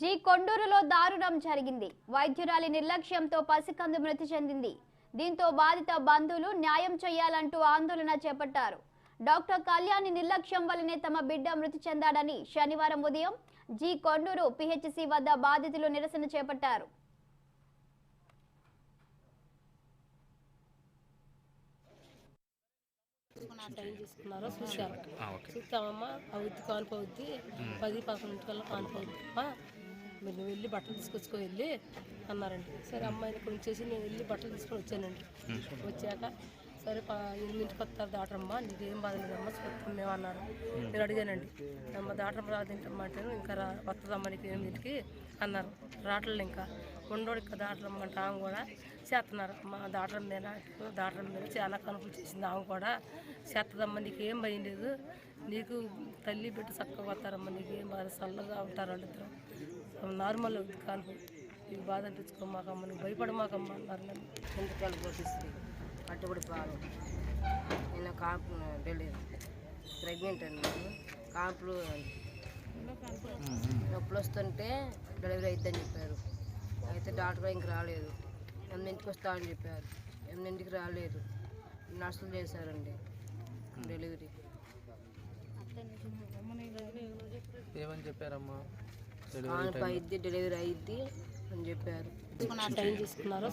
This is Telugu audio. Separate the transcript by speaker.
Speaker 1: జీ కొండూరులో దారుణం జరిగింది. వైద్యురాలి నిర్లక్ష్యంతో పసికందు మృతి చెందింది. దీంతో బాధిత బంధువులు న్యాయం చేయాలంటూ ఆందోళన చేపట్టారు. డాక్టర్ కళ్యాణి నిర్లక్ష్యం వల్లనే తమ బిడ్డ మృతి చెందాడని శనివారం ఉదయం జీ కొండూరు పిహెచ్సి వద్ద బాధితులు నిరసన చేపట్టారు.
Speaker 2: తీసుకున్నారో
Speaker 3: ఓకే.
Speaker 2: చూస్తామమ్మా అవుద్ది కానిపోద్ది పది పదకొండింటికల్లా కానిపోద్ది అమ్మా మీరు నువ్వు వెళ్ళి బట్టలు తీసుకొచ్చుకో వెళ్ళి అన్నారండి. సరే అమ్మాయిని ఇక్కడ ఉంచేసి నేను వెళ్ళి బట్టలు తీసుకొని వచ్చానండి. వచ్చాక సరే ప- ఎనిమిదింటికి వస్తారు దాటరమ్మా నీకేం బాధ లేదమ్మా చూస్తాం మేము అన్నారు నేను అడిగానండి అమ్మ దాటరం రాదేంటమ్మా అంటే ఇంకా రా వస్తుందమ్మా నీకు ఎనిమిదింటికి అన్నారు. రావట్లేదు ఇంకా. ఉండోడు ఇక్కడ దాటరమ్మంటే ఆమె కూడా చేస్తున్నారు. అమ్మ దాటరం మీద దాటరం మీద చాలా కనుకలు చేసింది ఆమె కూడా. చేస్తుందమ్మా నీకేం భయం లేదు. నీకు తల్లి బిడ్డ చక్కగా వస్తారమ్మా నీకేం బాధ? చల్లగా ఉంటారు వాళ్ళిద్దరు నార్మల్ కానుక నీకు బాధ అనిపించుకోమాకమ్మ నువ్వు భయపడమాకమ్మ అన్నారు నన్ను.
Speaker 4: ఎంతకాలు పోషిస్తుంది కట్టుబడి పాలు నేను కాంపు డెలివరీ ప్రెగ్నెంట్ అండి నేను కాంపులు నొప్పులు వస్తుంటే డెలివరీ అయిద్దని చెప్పారు. అయితే డాక్టర్ ఇంక రాలేదు. ఎనిమిదింటికి వస్తామని చెప్పారు. ఎనిమిదింటికి రాలేదు. నర్సులు చేశారండి డెలివరీ.
Speaker 3: ఏమని చెప్పారమ్మా?
Speaker 4: డెలివరీ అయిద్ది అని చెప్పారు.
Speaker 2: తీసుకున్నారో?